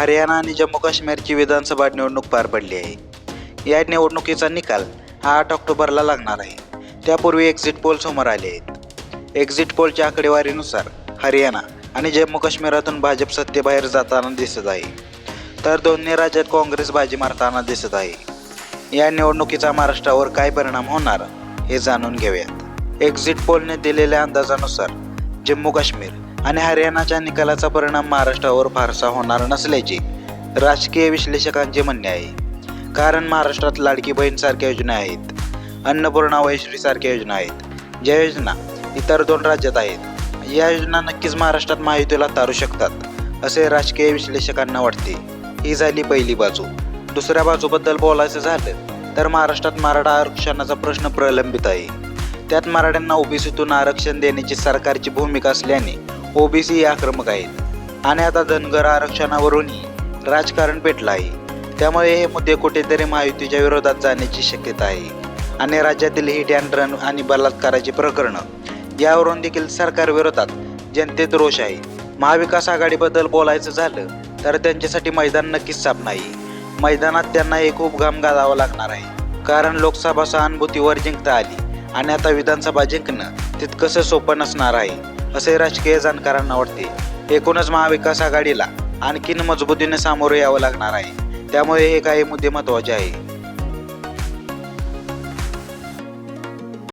हरियाणा आणि जम्मू काश्मीरची विधानसभा निवडणूक पार पडली आहे. या निवडणुकीचा निकाल हा आठ ऑक्टोबरला लागणार आहे. त्यापूर्वी एक्झिट पोल समोर आले आहेत. एक्झिट पोलच्या आकडेवारीनुसार हरियाणा आणि जम्मू काश्मीरातून भाजप सत्तेबाहेर जाताना दिसत आहे. तर दोन्ही राज्यात काँग्रेस बाजी मारताना दिसत आहे. या निवडणुकीचा महाराष्ट्रावर काय परिणाम होणार हे जाणून घेऊयात. एक्झिट पोलने दिलेल्या अंदाजानुसार जम्मू काश्मीर आणि हरियाणाच्या निकालाचा परिणाम महाराष्ट्रावर फारसा होणार नसल्याचे राजकीय विश्लेषकांचे म्हणणे आहे. कारण महाराष्ट्रात लाडकी बहीण सारख्या योजना आहेत. अन्नपूर्णा वयश्री सारख्या योजना आहेत. ज्या योजना इतर दोन राज्यात आहेत या योजना नक्कीच महाराष्ट्रात महायुतीला तारू शकतात असे राजकीय विश्लेषकांना वाटते. ही झाली पहिली बाजू. दुसऱ्या बाजूबद्दल बोलायचं झालं तर महाराष्ट्रात मराठा आरक्षणाचा प्रश्न प्रलंबित आहे. त्यात मराठ्यांना ओबीसीतून आरक्षण देण्याची सरकारची भूमिका असल्याने ओबीसी आक्रमक आहेत. आणि आता धनगर आरक्षणावरूनही राजकारण पेटलं आहे. त्यामुळे हे मुद्दे कुठेतरी महायुतीच्या विरोधात जाण्याची शक्यता आहे. आणि राज्यातील हिट अँड रन आणि बलात्काराची प्रकरणं यावरून देखील सरकार विरोधात जनतेत रोष आहे. महाविकास आघाडीबद्दल बोलायचं झालं तर त्यांच्यासाठी मैदान नक्कीच साफ नाही. मैदानात त्यांना एक खूप घाम लागणार आहे. कारण लोकसभा सहानुभूतीवर जिंकता आली. आणि आता विधानसभा जिंकणं तितकंसं सोपं नसणार आहे. असे राजकीय जाणकारांना वाटते. एकूणच महाविकास आघाडीला आणखीन मजबूतीने सामोरे यावं लागणार आहे. त्यामुळे हे काही मुद्दे महत्त्वाचे आहे.